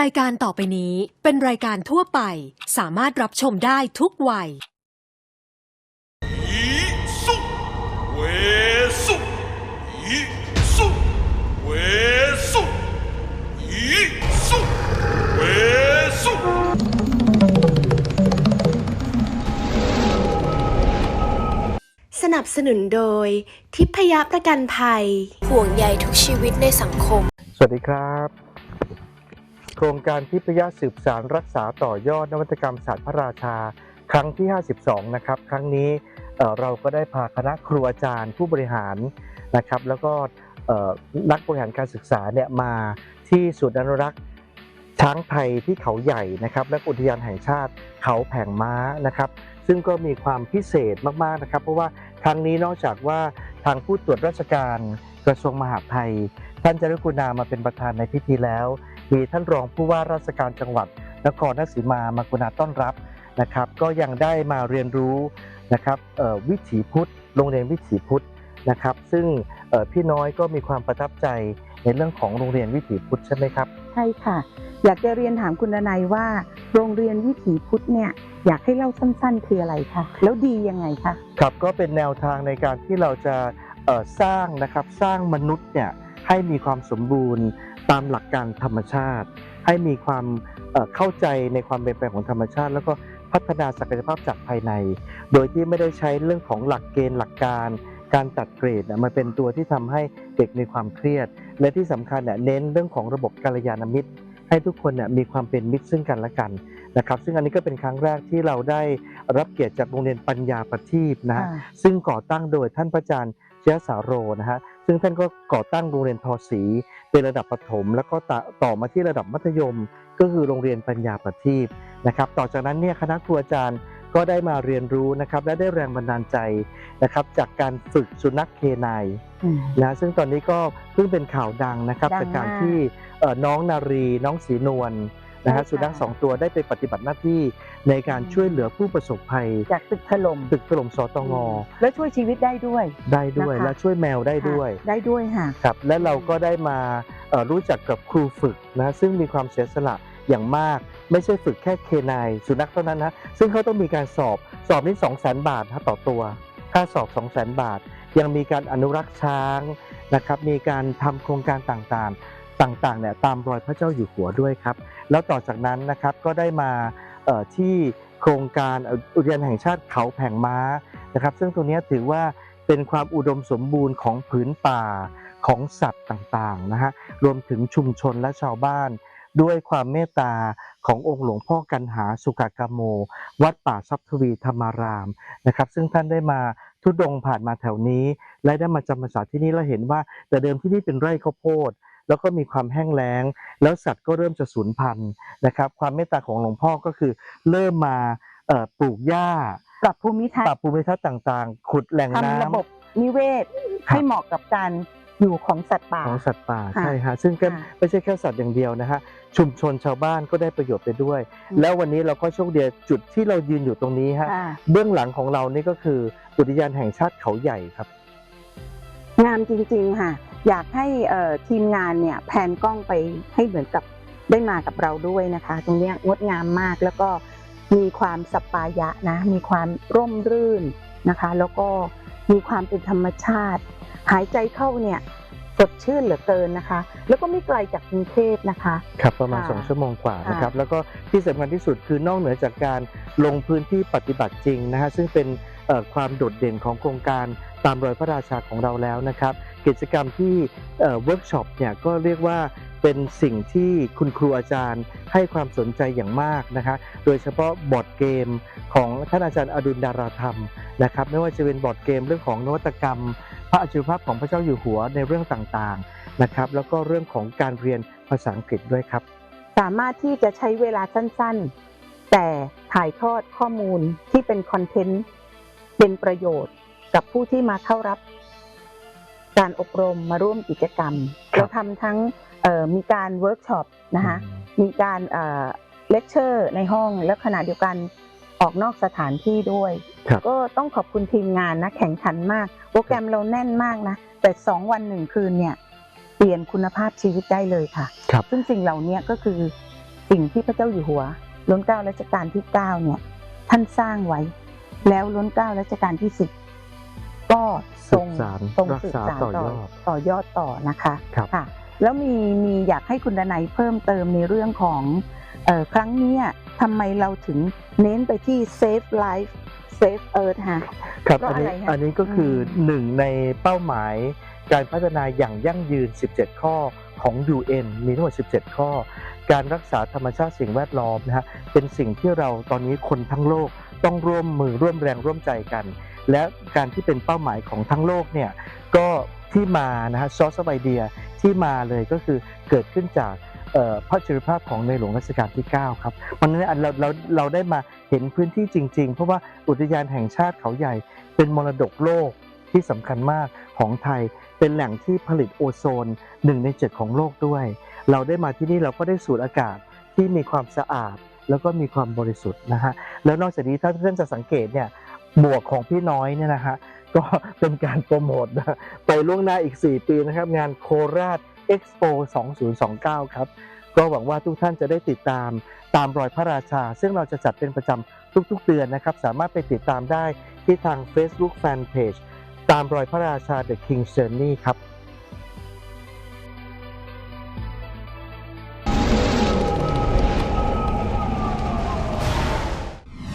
รายการต่อไปนี้เป็นรายการทั่วไป สามารถรับชมได้ทุกวัย 以速为速，以速为速，以速为速。 สนับสนุนโดย ทิพยประกันภัย ห่วงใยทุกชีวิตในสังคม สวัสดีครับ โ ครงการทิพยสืบสารรักษาต่อยอดนวัตกรรมศาสตร์พระราชา ครั้งที่ 52 นะครับ ครั้งนี้เราก็ได้พาคณะครูอาจารย์ผู้บริหารนะครับ แล้วก็นักบริหารการศึกษาเนี่ยมาที่ศูนย์อนุรักษ์ช้างไทยที่เขาใหญ่นะครับ และอุทยานแห่งชาติเขาแผงม้านะครับ ซึ่งก็มีความพิเศษมากๆนะครับ เพราะว่าครั้งนี้นอกจากว่าทางผู้ตรวจราชการกระทรวงมหาดไทย ท่านจารุกุณามาเป็นประธานในพิธีแล้ว มีท่านรองผู้ว่าราชการจังหวัด นครราชสีมามากุณาต้อนรับนะครับ ก็ยังได้มาเรียนรู้นะครับเอ่อวิถีพุทธโรงเรียนวิถีพุทธนะครับ ซึ่งเอ่อพี่น้อยก็มีความประทับใจในเรื่องของโรงเรียนวิถีพุทธใช่ไหมครับ ใช่ค่ะ อยากจะเรียนถามคุณดนัยว่า โรงเรียนวิถีพุทธเนี่ยอยากให้เล่าสั้นๆ คืออะไรคะแล้วดียังไงคะครับก็เป็นแนวทางในการที่เราจะเอ่อสร้างนะครับสร้างมนุษย์เนี่ยให้มีความสมบูรณ์ ตามหลักการธรรมชาติ ให้มีความเอ่อเข้าใจในความเปลี่ยนแปลงของธรรมชาติ แล้วก็พัฒนาศักยภาพจากภายใน โดยที่ไม่ได้ใช้เรื่องของหลักเกณฑ์หลักการการตัดเกรดน่ะมันเป็นตัวที่ทำให้เด็กมีความเครียด และที่สำคัญเนี่ยเน้นเรื่องของระบบกัลยาณมิตร ให้ทุกคนเนี่ยมีความเป็นมิตรซึ่งกันและกันนะครับ ซึ่งอันนี้ก็เป็นครั้งแรกที่เราได้รับเกียรติจากโรงเรียนปัญญาประทีปนะฮะค่ะซึ่งก่อตั้งโดยท่านพระอาจารย์เชื้อสาโรนะฮะ ซึ่งท่านก็ก่อตั้งโรงเรียนทอศรีเป็นระดับประถม แล้วก็ต่อต่อมาที่ระดับมัธยม ก็คือโรงเรียนปัญญาประทีปนะครับ ต่อจากนั้นเนี่ยคณะครูอาจารย์ก็ได้มาเรียนรู้นะครับและได้แรงบันดาลใจนะครับ จากการฝึกสุนัขเคนายอืมนะซึ่งตอนนี้ก็เพิ่งเป็นข่าวดังนะครับดังจากการมากที่เอ่อน้องนารีน้องสีนวล นะฮะใช่ค่ะสุนัขสองตัวได้ไปปฏิบัติหน้าที่ในการช่วยเหลือผู้ประสบภัย จากตึกถล่มตึกถล่มสตงแล้วช่วยชีวิตได้ด้วย ได้ด้วยนะคะและช่วยแมวได้ด้วยค่ะได้ด้วยค่ะครับและเราก็ได้มาเอ่อรู้จักกับครูฝึกนะซึ่งมีความเสียสละอย่างมาก ไม่ใช่ฝึกแค่เคนายสุนัขเท่านั้นนะซึ่งเขาต้องมีการสอบสอบนี่2 0 0 0 0 0บาทนะต่อตัวค่าสอบ 2 0 0 0 0 0 บาท ยังมีการอนุรักษ์ช้างนะครับ มีการทำโครงการต่างๆ ต่างๆเนี่ยตามรอยพระเจ้าอยู่หัวด้วยครับ แล้วต่อจากนั้นนะครับก็ได้มาที่โครงการเอ่ออุทยานแห่งชาติเขาแผงม้านะครับ ซึ่งตรงนี้ถือว่าเป็นความอุดมสมบูรณ์ของผืนป่าของสัตว์ต่างๆนะฮะรวมถึงชุมชนและชาวบ้าน ด้วยความเมตตาขององค์หลวงพ่อกันหาสุกากาโม วัดป่าทรัพย์ทวีธรรมารามนะครับ ซึ่งท่านได้มาทุดงผ่านมาแถวนี้ และได้มาจำพรรษาที่นี่แล้วเห็นว่าแต่เดิมที่นี่เป็นไร่ข้าวโพด แล้วก็มีความแห้งแล้ง แล้วสัตว์ก็เริ่มจะสูญพันธุ์นะครับ ความเมตตาของหลวงพ่อก็คือเริ่มมาเอ่อปลูกหญ้าปรับภูมิทัศปรับน์ภูมิทัศน์ต่างๆ ขุดแหล่งน้ทำระบบำนิเวศครับให้เหมาะกับการอยู่ของสัตว์ป่าของสัตว์ป่าค่ะใช่ฮะซึ่งก็ค่ะไม่ใช่แค่สัตว์อย่างเดียวนะฮะชุมชนชาวบ้านก็ได้ประโยชน์ไปด้วยอืมแล้ววันนี้เราก็โชคดีจุดที่เรายืนอยู่ตรงนี้ฮะค่ะเบื้องหลังของเรานี่ก็คืออุทยานแห่งชาติเขาใหญ่ครับ งามจริงๆค่ะ อยากให้เอ่อทีมงานเนี่ยแพนกล้องไปให้เหมือนกับได้มากับเราด้วยนะคะ ตรงเนี้ยงดงามมากแล้วก็มีความสปายะนะ มีความร่มรื่นนะคะ แล้วก็มีความเป็นธรรมชาติ หายใจเข้าเนี่ยสดชื่นเหลือเกินนะคะ แล้วก็ไม่ไกลจากกรุงเทพนะคะครับประมาณค่ะ2ชั่วโมงกว่าค่ะนะครับแล้วก็ที่สำคัญที่สุดคือนอกเหนือจากการลงพื้นที่ปฏิบัติจริงนะฮะซึ่งเป็นเอ่อความโดดเด่นของโครงการตามรอยพระราชาของเราแล้วนะครับ กิจกรรมที่เวิร์กช็อปเนี่ยก็เรียกว่าเป็นสิ่งที่คุณครูอาจารย์ให้ความสนใจอย่างมากนะคะ โดยเฉพาะบอร์ดเกมของท่านอาจารย์อดุลดาราธรรมนะครับ ไม่ว่าจะเป็นบอร์ดเกมเรื่องของนวัตกรรม พระอัจฉริยภาพของพระเจ้าอยู่หัวในเรื่องต่างๆนะครับ แล้วก็เรื่องของการเรียนภาษาอังกฤษด้วยครับ สามารถที่จะใช้เวลาสั้นๆ แต่ถ่ายทอดข้อมูลที่เป็นคอนเทนต์เป็นประโยชน์กับผู้ที่มาเข้ารับ การอบรมมาร่วมกิจกรรมครับเราทำทั้งเอ่อมีการเวิร์กช็อปนะคะมีการเลคเชอร์ในห้อง แล้วขณะเดียวกันออกนอกสถานที่ด้วยครับก็ต้องขอบคุณทีมงานนะแข่งขันมาก โปรแกรมเราแน่นมากนะ แต่สองวันหนึ่งคืนเนี่ยปลี่ยนคุณภาพชีวิตได้เลยค่ะครับซึ่งสิ่งเหล่านี้ก็คือสิ่งที่พระเจ้าอยู่หัวล้นเกล้ารัชกาลที่เก้าเนี่ยท่านสร้างไว้ แล้วล้นเกล้ารัชกาลที่สิบ ก็ทรงสืบสานทรงรักสืบษาสานต่อยต่ออดต่อยอดต่อนะคะครับค่ะ แล้วมีมีอยากให้คุณดนัยเพิ่มเติมในเรื่องของเออครั้งเนี้ยทำไมเราถึงเน้นไปที่ save life save earth ฮะครับเพราะอันนี้อะไรคะอันนี้ก็คืออมหนึ่งในเป้าหมายการพัฒนาอย่างยั่งยืน 17 ข้อของ UN มีทั้งหมด 17 ข้อ การรักษาธรรมชาติสิ่งแวดล้อมนะฮะเป็นสิ่งที่เราตอนนี้คนทั้งโลกต้องร่วมมือร่วมแรงร่วมใจกัน และการที่เป็นเป้าหมายของทั้งโลกเนี่ยก็ที่มานะฮะซอสไอเดียที่มาเลยก็คือเกิดขึ้นจากพระชริภาพของในหลวงรัชกาลที่ 9 ครับวันนั้นเราเราเราได้มาเห็นพื้นที่จริง ๆ เพราะว่าอุทยานแห่งชาติเขาใหญ่เป็นมรดกโลกที่สำคัญมากของไทย เป็นแหล่งที่ผลิตโอโซนหนึ่งในเจ็ดของโลกด้วย เราได้มาที่นี่เราก็ได้สูดอากาศที่มีความสะอาด แล้วก็มีความบริสุทธิ์นะฮะแล้วนอกจากนี้ถ้าเพื่อนจะสังเกตเนี่ย บวกของพี่น้อยเนี่ยนะฮะก็เป็นการโปรโมทไปล่วงหน้าอีก 4 ปีนะครับ งานโคราชเอ็กซ์โป2029 ครับ ก็หวังว่าทุกท่านจะได้ติดตามตามรอยพระราชา ซึ่งเราจะจัดเป็นประจำทุกๆเดือนนะครับ สามารถไปติดตามได้ที่ทาง Facebook Fanpage ตามรอยพระราชา The King Journey ครับ